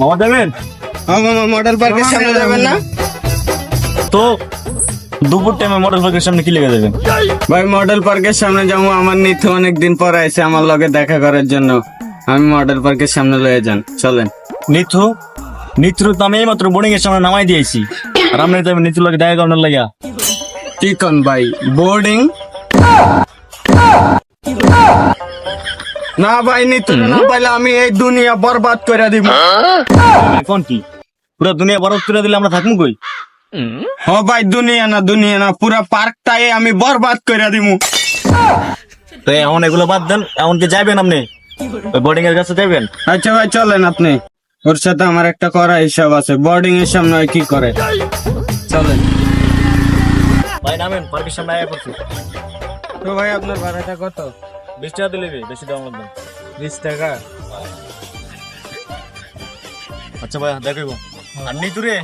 মামা যাবেন? মডেল পার্কের সামনে যাবেন না? তো দুপুর টাইমে মডেল পার্কের সামনে কি লেগে যাবেন? ভাই মডেল পার্কের সামনে যাব আমার নিত্য অনেক দিন পর আছে আমার লগে দেখা করার জন্য। আমি মডেল পার্কের সামনে লয়ে যান চলেন। নিথু নিত্র তো আমি এইমাত্র বোর্ডিং এর সামনে নামাই দিয়েছি। আর আপনি যাবেন নিতুর লাগে দেখা করানোর লাগিয়া। কি কন ভাই বোর্ডিং না ভাই নিত্য না। পাইলে আমি এই দুনিয়া বরবাদ করে দিব। এখন কি? পুরো দুনিয়া বরফ করে দিলে আমরা থাকব কই? হ ভাই দুনিয়া না দুনিয়া না পুরা পার্কটাই আমি বরবাদ করে দিব। তো এখন এগুলো বাদ দেন এখন কি যাবেন আপনি? ওই বোর্ডিং এর কাছে যাবেন আচ্ছা ভাই চলেন আপনি। ওর সাথে আমার একটা করা হিসাব আছে। বোর্ডিং এর সামনে কি করে? চলেন। ভাই নামেন পার্কের সামনে আয়া করছি তো ভাই আপনার ভাড়াটা কত? বিশ টাকা দিলে বেশি দাম লাগবে? বিশ টাকা। আচ্ছা ভাই দেখাইবো আর নিতুরে?